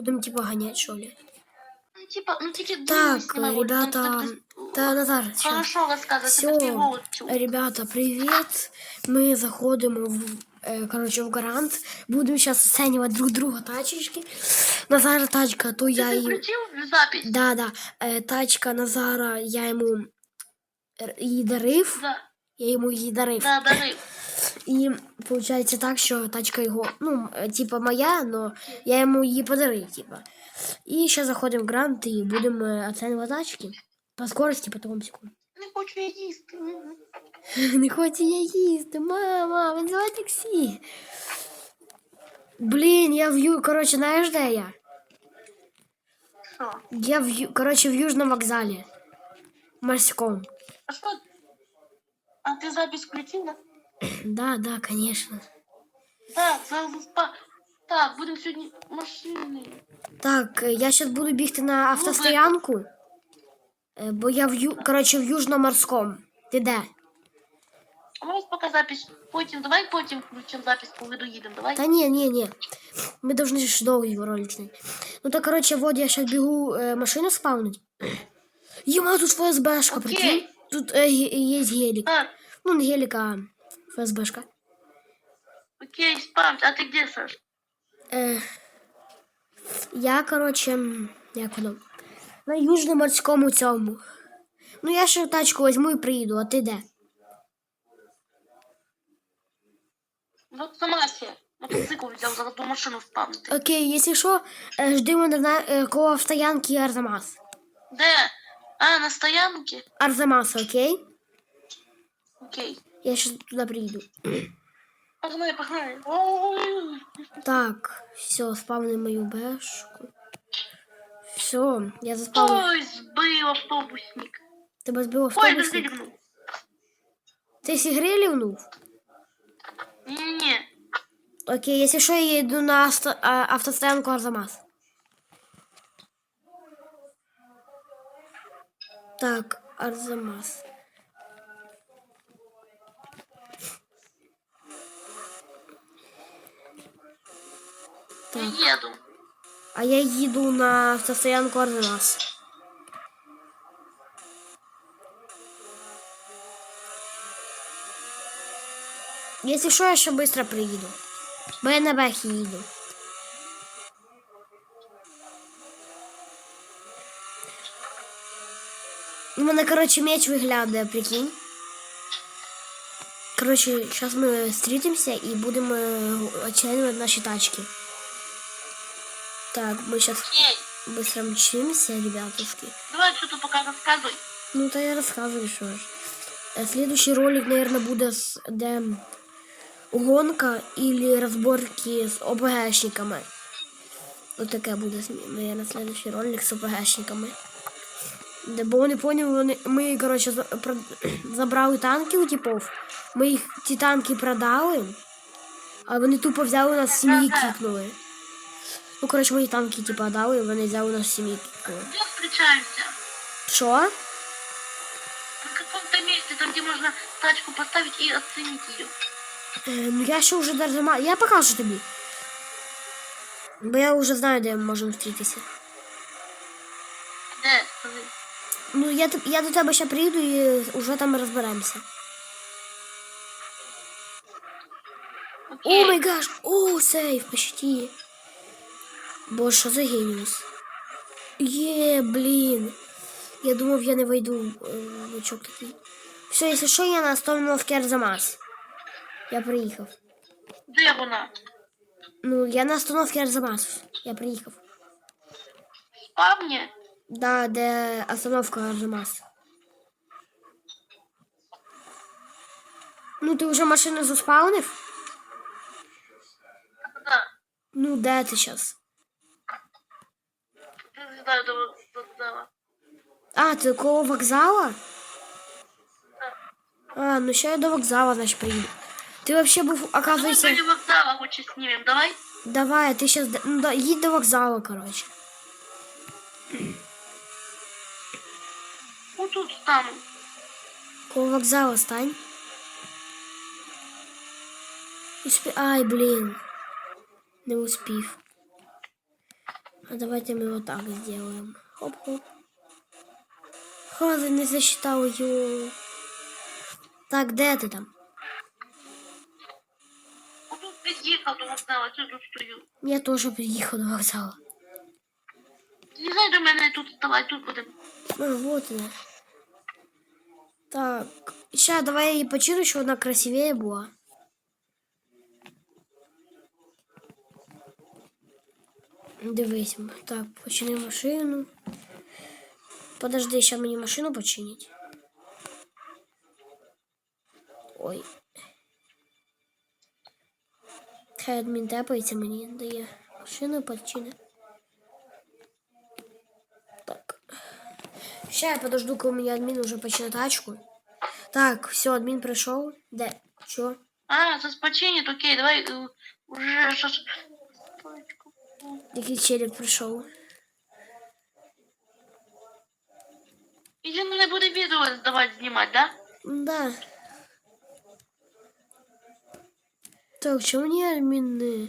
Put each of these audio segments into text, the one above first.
Будемо типа ганять, що ли? Ну, типа, ну тільки Так, ребята, та Назар. Хорошо розказувати, Все, ребята, привет. Мы заходим в, э, короче, в гарант. Будем сейчас оценивать друг друга тачечки. Назара тачка, то я Ти її... запись? Да, да. Е, тачка Назара, я р- її дарив. Да, Я йому її дарив. да, дарив. І виходить так, що тачка його, ну, е, типа моя, но я йому її подарив, типа. І ще заходимо в грант і будемо е, оцінювати тачки. По скорості, по тому секунду. Не хочу я їсти. Не хочу я їсти, мама, визивай таксі. Блін, я в Ю... Коротше, знаєш, де я? Що? Я в Ю... Коротше, в Южному вокзалі. Морському. А що? А ти запись включив, да? Да, да, конечно. Так, зараз спа. Так, будемо сьогодні машини. Так, е, я зараз буду бігти на автостоянку. е, Бо я в Ю... Коротше, в Южноморському. Ти де? А ось поки запись. Потім, давай потім включимо запись, коли доїдемо, давай. Та ні, ні, ні. Ми должны ж довгий ролик зняти. Ну так, коротше, вот я зараз бігу е, машину спавнить. Єма, тут ФСБшка, Окей. прикинь? Тут е, ге- є гелік. Так, Ну, не гелік, а ФСБшка. окей, спам. А ти де, Саш? Е, я, коротше, м, як воно, на южноморському цьому. Ну, я ще тачку візьму і приїду, а ти де? Вот сама ще. Мотоцикл зараз до машину спавнити. Окей, якщо що, е, жди мене на е, коло автоянки Арзамас. Де? А, на стоянці? Арзамаса, окей? Окей. Я ще туди приїду. Погнали, погнали. Ой. Так, все, спавни мою бешку. Все, я заспавнив. Ой, збив автобусник. Тебе збив Ой, автобус. дозрігнув. Ти з ігри лівнув? Ні-ні. Окей, якщо що, я йду на авто, а, автостоянку Арзамас. Так, Арзамас. Я їду. а я їду на автостоянку Арзамас. Якщо що, я ще швидко приїду. Бо я на бехі їду. У мене, коротше, меч виглядає, прикинь. Коротше, зараз ми зустрітимося і будемо оцінювати наші тачки. Так, мы сейчас Окей. быстро мчимся, ребятушки. Давай що тут поки розказуй. Ну, то я рассказываю, что ж. Э, Следующий ролик, наверное, будет с де гонка или разборки с ОПГшниками. Вот таке буде, наверное, следующий ролик з ОПГшниками. Де, бо вони поняли, вони, ми, коротше, за- про- забрали танки у типов. Ми їх ті танки продали, а вони тупо взяли у нас з сім'ї кікнули. Ну, коротше, ми їх танки, типа, дали, і вони взяли у нас з сім'ї кікнули. Де встречаемся? Що? На каком-то месте, там где можно тачку поставить и оценить ее. Е, ну я ще вже даже ма- Я покажу тобі. Бо я вже знаю, де ми можемо зустрітися. Де? Скажи. Ну, я, теп- я до тебе ще приїду і вже там розберемося. О Окей. май гаш! О, сейф, почти. Боже, що за геніус? Є, блін. Я думав, я не вийду е, лучок такий. Все, якщо що, я на остановці Арзамас. Я приїхав. Де вона? Ну, я на остановці Арзамас. Я приїхав. Спавні? Да, де остановка Арзамас. Ну, ти вже машину заспавнив? Да. Ну, де ти зараз? Не знаю, до вокзала. А, ти коло вокзала? А, ну ще я до вокзала, значить, приїду. Ти вообще був, Мы оказується... были вокзала лучше снимем, давай? Давай, ти сейчас... Ну, да, їдь до вокзала, короче. Вот тут стану. Коло вокзала стань. Успі... Ай, блін. Не успів. А давайте мы вот так сделаем. Хоп-хоп. Хаза не засчитал ее. Так, де ти там? Ну, Тут під'їхав до вокзалу, що тут стою. Я тоже приїхав до вокзалу. З'їжджай до мене тут, давай, тут будемо. А, вот она. Так, сейчас давай я її почину, щоб вона красивее була. Дивись. Так, почини машину. Подожди, ще мені машину починить. Ой. Хай адмін тепається мені дає машину почини. Так. Ща я подожду, коли мені адмін уже почне тачку. Так, все, адмін прийшов. Де? Що? А, це спочинять, окей, давай е, уже що ж. Точку. Який челік прийшов? І він не буде відео давати знімати, да? Да. Так, чому мені адмін не?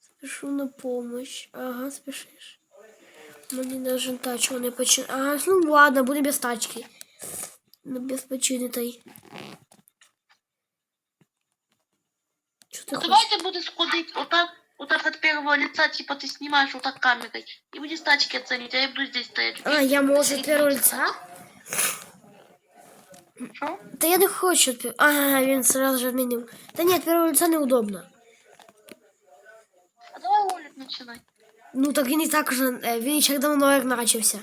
Спішу на помощь. Ага, спішиш. Мені даже тачку не почин... Ага, ну ладно, буде без тачки. Ну, без починитої. Що ти хочеш? Давайте буде сходить отак, отак от первого лица, типа ты снимаешь вот так камерой. И будешь тачки оценить, а я буду здесь стоять. А, я можу від первого лица? Що? Та я не хочу. від пер- А, він сразу же відмінив. Та ні, від первого лица неудобно. А давай Олег начинай. Ну так він і так вже, е, він ще давно як начався.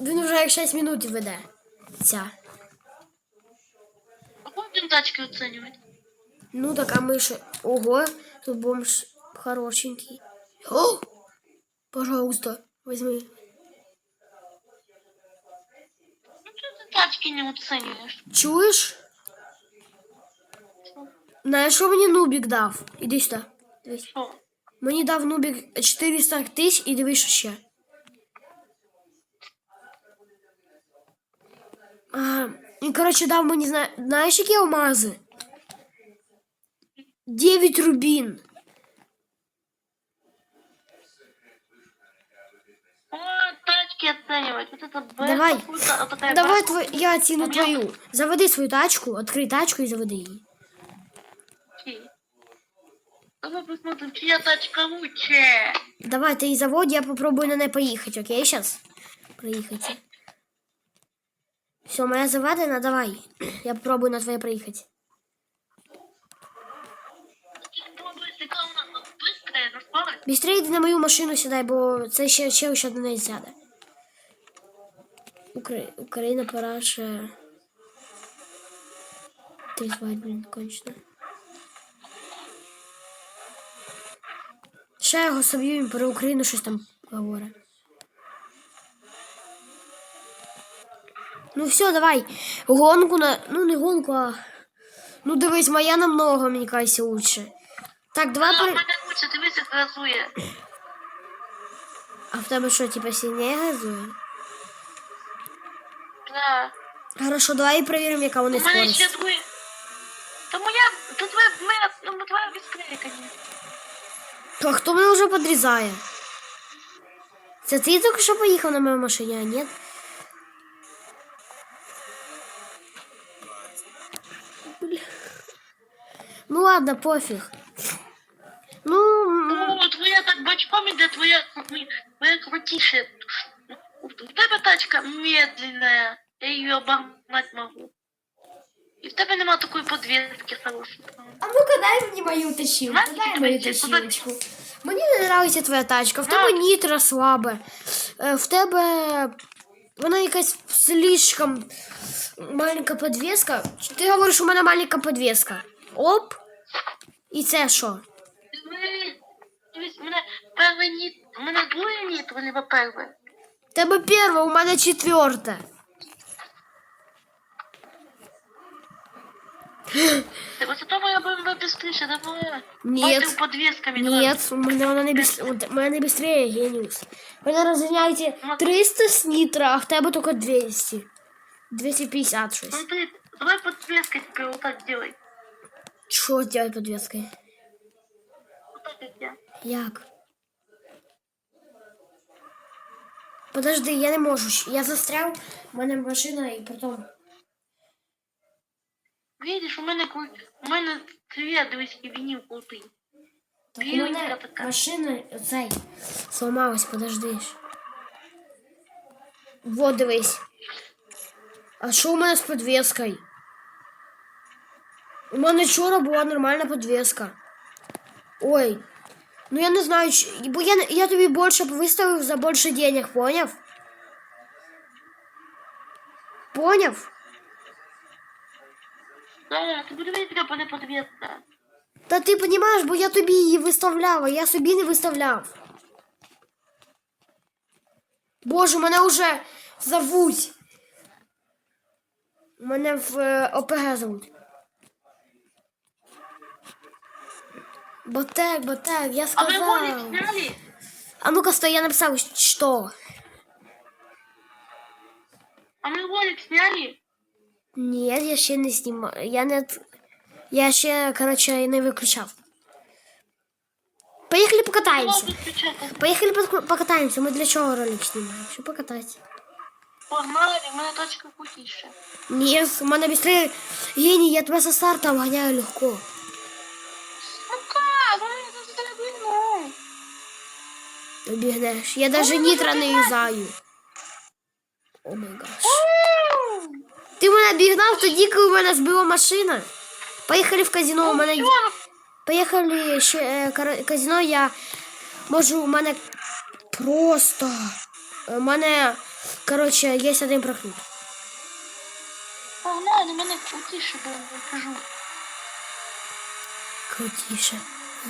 Він вже як 6 минут веде. Ця. А будем тачки оценивать? Ну так, а ми ще... Ого, тут бомж хорошенький. О! Пожалуйста, возьми. Ну что ты тачки не оцениваешь? Чуєш? Знаєш, що мені Нубік дав? Іди сюди. Дивись. Что? Мені дав Нубік 400 тисяч і дивись, що ще. А, і, коротше, дав мені, зна... знаєш, які алмази? 9 рубін. О, тачки оценивать. Вот это Б, Давай. а такая Давай Б. я оціну твою. Заведи свою тачку, відкрий тачку і заведи її. Окей. Давай посмотрим, чья тачка лучше. Давай, ти її заводь, я попробую на неї поїхати, окей, зараз? Проїхати. Все, моя заведена, давай. Я попробую на твоє проїхати. Бістрее йди на мою машину сідай, бо це ще, ще, ще на неї сяде. Укра... Україна пора ще... Ти звать, блін, кончено. Ще я його соб'ю, він про Україну щось там говорить. Ну все, давай. Гонку на. Ну не гонку, а. Ну дивись, моя намного, мені кажеться, лучше. Так, давай А, мене лучше, дивись, як газує. А в тебе що, типа сильніше газує? Да. Хорошо, давай перевіримо, яка У вони мене ще скорость. двоє. Та моя, то твоя, моя, ну, твоя быстрее, конечно. То хто мене вже підрізає? Це ти тільки що поїхав на моїй машині, а ні? Ну ладно, пофіг. Твоя так бочком іде, твоя, твоя крутіше. У тебе тачка медленная, я її обогнать могу. І в тебе нема такої подвески хорошої. А ну-ка дай мені мою точилку. Знаєш, Дай які мою ці точилочку. Мені не подобається твоя тачка. В тебе нітро слабе. Е, В тебе вона якась слишком маленька подвеска. Ти говориш, у мене маленька подвеска. Оп. І це що? Дивись, дивись, у мене перше ніт, у мене друге нітро, либо перше. В тебе перше, у мене четверте. Тебе зато моя БМВ быстріше, давай. Ні. Бачив подвесками, давай. Ні, у мене вона не біс... у мене не быстрее, геніус. У мене розганяється Ну, 300 з нітро, а в тебе тільки 200. 250 щось. Смотри, давай подвеской теперь вот так делай. Что делать подвеской? як я. Як? Подожди, я не можу. Я застряв, у мене машина і потім. Видиш, у мене у мене цвет, дивись, який вінів крутий. Так у мене така. машина цей сломалась, подожди. Вот дивись. А що у мене з підвіскою? У мене вчора була нормальна підвіска. Ой. Ну я не знаю, бо я, не- я тобі більше виставив за більше денег, поняв? Поняв? Да, ти подивись, яка буде подвіска. Та ти розумієш, бо я тобі її виставляв, а я собі не виставляв. Боже, мене вже зовуть. Мене в е, ОПГ зовуть. Ботек, ботек, я А ви голік сказав. сняли? А ну-ка, стой, я написав, що? А ми голік сняли? Ні, я ще не знімаю. Я не... Я ще, короче, не виключав. Поїхали покатаємося. Ладно, спочатку. Поїхали пок- покатаємося. Ми для чого ролик знімаємо? Щоб покататися. Погнали, в мене точка крутіша. Ні, у мене быстрее. Геній, я тебе со старта обганяю легко. Обігнеш. Я даже нітра не юзаю. О май гаш. Ти мене обігнав тоді, коли у мене збила машина. Поїхали в казино. У мене... Поїхали ще е, казино, я можу, у мене просто. У мене, коротше, є один прохід. Погнали, мене крутіше я кажу. Крутіше.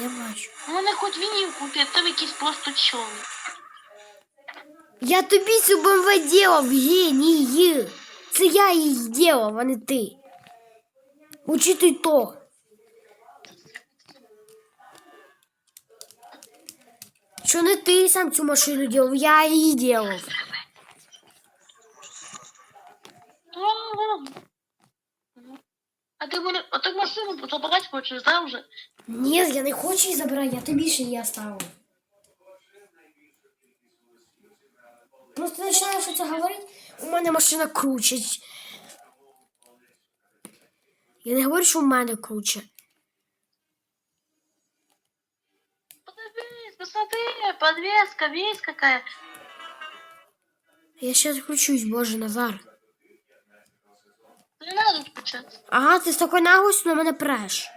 Я бачу. У мене хоч вінів купив, в тебе якийсь просто чорний. Я тобі цю БМВ делав, геній. Це я її делав, а не ти. Учитуй то. Що не ти сам цю машину делав, я її делав. А ти мене, а ти машину забирати хочеш, да, вже? Ні, я не хочу її забирати, я тобі ще її оставив. Просто починаєш це говорити, у мене машина круче. Я не говорю, що у мене круче. Подивись, посмотри, подвеска, весь какая. Я ще відключусь, боже, Назар. Не надо почати. Ага, ти з такою наглостю на мене преш.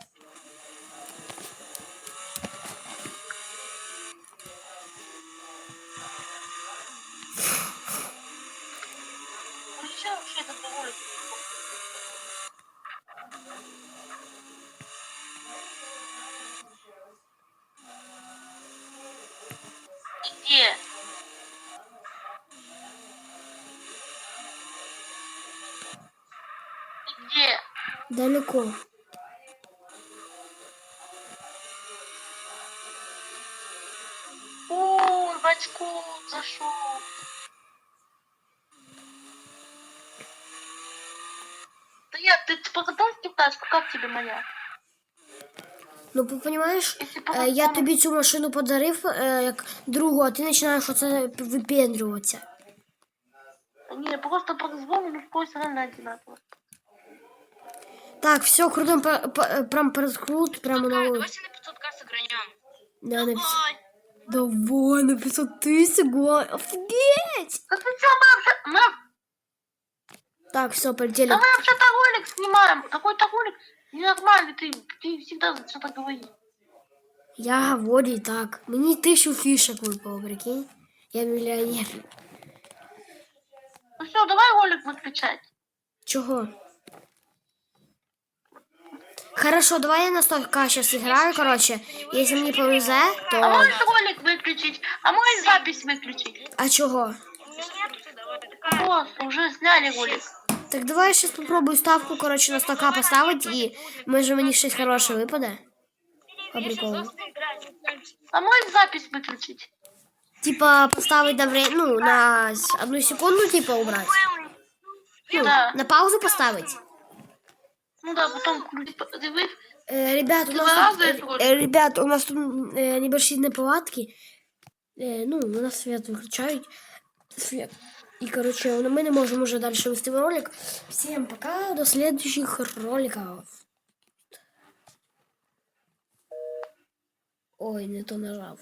Ну что вообще это такое? Где? Ты где? Далеко. Ой, бачку зашел. Да я, ты покатался в тачку, как тебе моя? Ну, розумієш, е, я тобі цю машину подарив е, як другу, а ти починаєш оце випендрюватися. Не, просто по звону, но в кое равно одинаково. Так, все, крутим по- по- прям перескрут, прямо на вулиці. Давайте на 500к сыгранем. Да, на пятьсот- Давай. Давай, на 500 тысяч, гуай. Офигеть! Так ты что, мы вообще, мы, Так, все, полетели. да мы вообще-то ролик снимаем. Какой-то ролик ненормальный, ты, ты всегда что-то говоришь. Я говорю і так. Мені тисячу фішек випало, прикинь. Я мільйонер. Ну все, давай ролик выключать. Чого? Хорошо, давай я на 100к сейчас играю, короче. Если мне повезе, А то... можешь ролик выключить? А можешь запись выключить? А чего? У меня нету, ты давай. Такая. Вот, уже сняли ролик. Так давай я сейчас попробую ставку, короче, на 100к поставить, и може мені щось хороше випаде. По Я сейчас приколу. просто играю. А можешь запись выключить? Типа поставить на время, ну, на с- одну секунду, типа, убрать. Ну, Да. на паузу поставить. Ну да, потом э, ребят, у нас э, э, ребят, у нас тут е, неполадки. Ну, у нас свет выключают свет, и короче, ну, мы не можем уже дальше вести ролик. Всем пока, до следующих роликов. Ой, не то нажал.